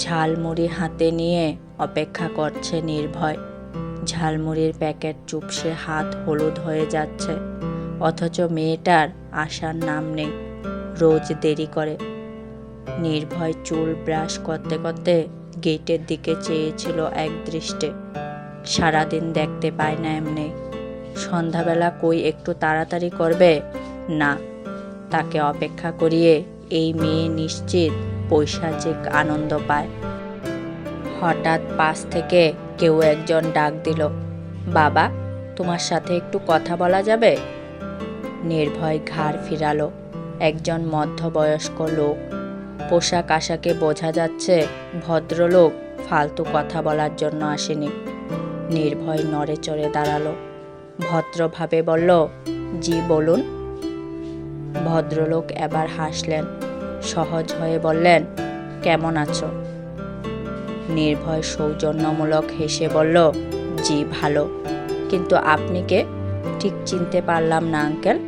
ঝালমুড়ি হাতে নিয়ে অপেক্ষা করছে নির্ভয়। ঝালমুড়ির প্যাকেট চুপসে হাত হলুদ হয়ে যাচ্ছে, অথচ মেয়েটার আসার নাম নেই, রোজ দেরি করে। নির্ভয় চুল ব্রাশ করতে করতে গেটের দিকে চেয়েছিল এক দৃষ্টে, সারাদিন দেখতে পায় না এমনি। সন্ধ্যাবেলা কই একটু তাড়াতাড়ি করবে? না, তাকে অপেক্ষা করিয়ে এই মেয়ে নিশ্চিত পৈশাচিক আনন্দ পায়। হঠাৎ পাশ থেকে কেউ একজন ডাক দিল, বাবা, তোমার সাথে একটু কথা বলা যাবে? নির্ভয় ঘাড় ফিরালো একজন মধ্যবয়স্ক লোক। পোশাক আশাকে বোঝা যাচ্ছে ভদ্রলোক ফালতু কথা বলার জন্য আসেনি। নির্ভয় নড়ে চড়ে দাঁড়াল। ভদ্রভাবে বলল, জি, বলুন। ভদ্রলোক এবার হাসলেন সহজ হয়ে বললেন, কেমন আছো? নির্ভয় সৌজন্যমূলক হেসে বলল, জি, ভালো। কিন্তু আপনি কে? ঠিক চিনতে পারলাম না, আঙ্কেল।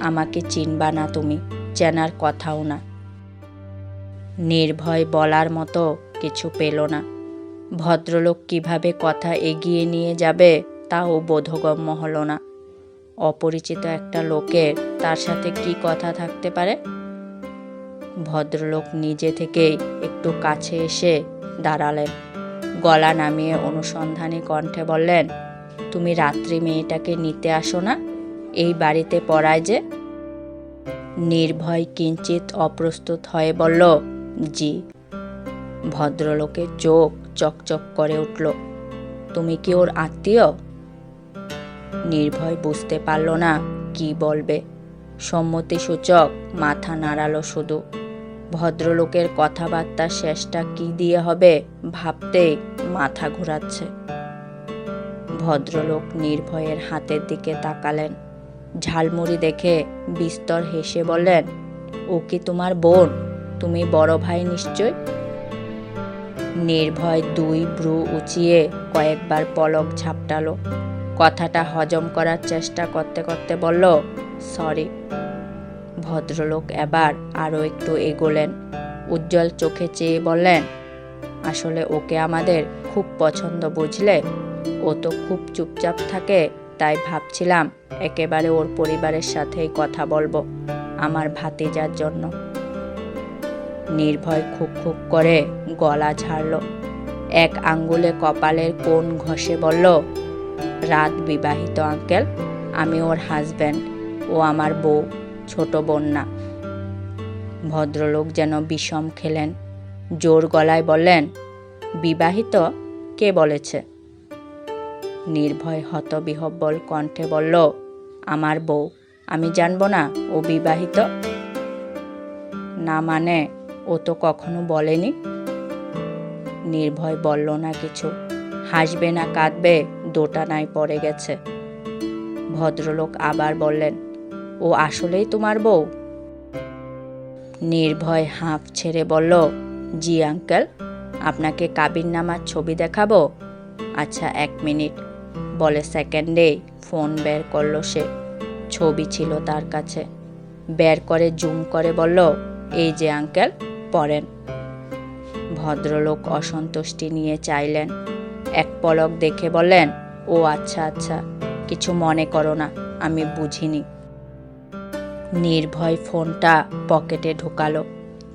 আমাকে চিনবা না তুমি, চেনার কথাও না। নির্ভয় বলার মতো কিছু পেল না। ভদ্রলোক কীভাবে কথা এগিয়ে নিয়ে যাবে, তাও বোধগম্য হলো না। অপরিচিত একটা লোকের তার সাথে কি কথা থাকতে পারে? ভদ্রলোক নিজে থেকেই একটু কাছে এসে দাঁড়ালেন। গলা নামিয়ে অনুসন্ধানী কণ্ঠে বললেন, তুমি রাত্রি মেয়েটাকে নিতে আসো না? এই বাড়িতে পড়ায় যে? নির্ভয় কিঞ্চিত অপ্রস্তুত হয়ে বলল, জি। ভদ্রলোকের চোখ চকচক করে উঠল, তুমি কি ওর আত্মীয়? নির্ভয় বুঝতে পারল না কি বলবে। সম্মতিসূচক মাথা নাড়ালো শুধু। ভদ্রলোকের কথাবার্তার শেষটা কি দিয়ে হবে ভাবতেই মাথা ঘোরাচ্ছে। ভদ্রলোক নির্ভয়ের হাতের দিকে তাকালেন। ঝালমুড়ি দেখে বিস্তর হেসে বললেন, ও কি তোমার বোন? তুমি বড় ভাই নিশ্চয়? নির্ভয় দুই ভ্রু উঁচিয়ে কয়েকবার পলক ঝাপটালো। কথাটা হজম করার চেষ্টা করতে করতে বলল, সরি। ভদ্রলোক এবার আরও একটু এগোলেন। উজ্জ্বল চোখে চেয়ে বললেন, আসলে ওকে আমাদের খুব পছন্দ বুঝলে? ও তো খুব চুপচাপ থাকে, তাই ভাবছিলাম একেবারে ওর পরিবারের সাথেই কথা বলব, আমার ভাতিজার জন্য। নির্ভয় খুক খুক করে গলা ঝাড়ল। এক আঙ্গুলে কপালের কোণ ঘষে বলল, রাত বিবাহিত, আঙ্কেল। আমি ওর হাজব্যান্ড ও আমার বউ। ছোট বোন না ভদ্রলোক যেন বিষম খেলেন। জোর গলায় বললেন, বিবাহিত? কে বলেছে? নির্ভয় হতবিহব্বল কণ্ঠে বলল, আমার বউ, আমি জানব না ও বিবাহিত? না মানে ও তো কখনো বলেনি? নির্ভয় বলল, না কিছু। হাসবে না কাঁদবে, দোটানায় পড়ে গেছে। ভদ্রলোক আবার বললেন ও আসলেই তোমার বউ? নির্ভয় হাঁপ ছেড়ে বলল, জি, আঙ্কেল, আপনাকে কাবির নামার ছবি দেখাবো? আচ্ছা এক মিনিট। বলে সেকেন্ডেই ফোন বের করল সে। ছবি ছিল তার কাছে। বের করে জুম করে বলল, এই যে, আঙ্কেল, পড়েন। ভদ্রলোক অসন্তুষ্টি নিয়ে চাইলেন। এক পলক দেখে বললেন, ও আচ্ছা আচ্ছা কিছু মনে করো না, আমি বুঝিনি। নির্ভয় ফোনটা পকেটে ঢুকালো।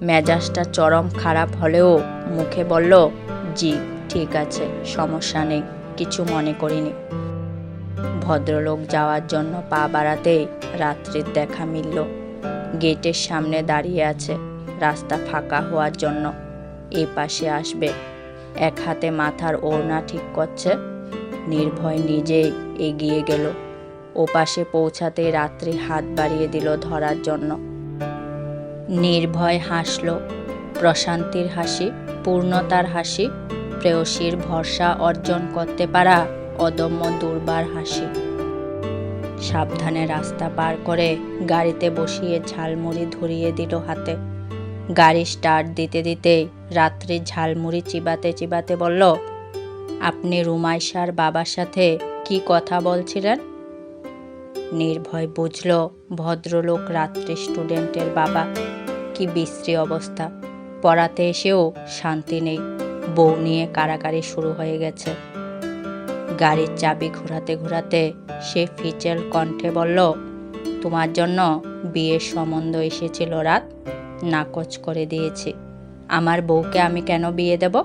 মেজাজটা চরম খারাপ হলেও মুখে বলল, জি, ঠিক আছে, সমস্যা নেই, কিছু মনে করিনি। ভদ্রলোক যাওয়ার জন্য পা বাড়াতেই রাত্রির দেখা মিলল। গেটের সামনে দাঁড়িয়ে আছে, রাস্তা ফাঁকা হওয়ার জন্য। এ পাশে আসবে। এক হাতে মাথার ওড়না ঠিক করছে। নির্ভয় নিজেই এগিয়ে গেল। ও পাশে পৌঁছাতেই রাত্রি হাত বাড়িয়ে দিল ধরার জন্য। নির্ভয় হাসল। প্রশান্তির হাসি, পূর্ণতার হাসি, প্রেয়সীর ভরসা অর্জন করতে পারা অদম্য দুর্বার হাসি। সাবধানে রাস্তা পার করে গাড়িতে বসিয়ে ঝালমুড়ি ধরিয়ে দিল হাতে। গাড়ি স্টার্ট দিতে দিতেই রাত্রি ঝালমুড়ি চিবাতে চিবাতে বলল, আপনি রুমাইশার বাবার সাথে কি কথা বলছিলেন? নির্ভয় বুঝল, ভদ্রলোক রাত্রি স্টুডেন্টের বাবা। কি বিশ্রী অবস্থা। পড়াতে এসেও শান্তি নেই। বউ নিয়ে কারাকারি শুরু হয়ে গেছে। গাড়ির চাবি ঘোরাতে ঘোরাতে সে ফিচেল কণ্ঠে বলল, তোমার জন্য বিয়ের সম্বন্ধ এসেছিল রাত। নাকচ করে দিয়েছি। আমার বউকে আমি কেন বিয়ে দেব?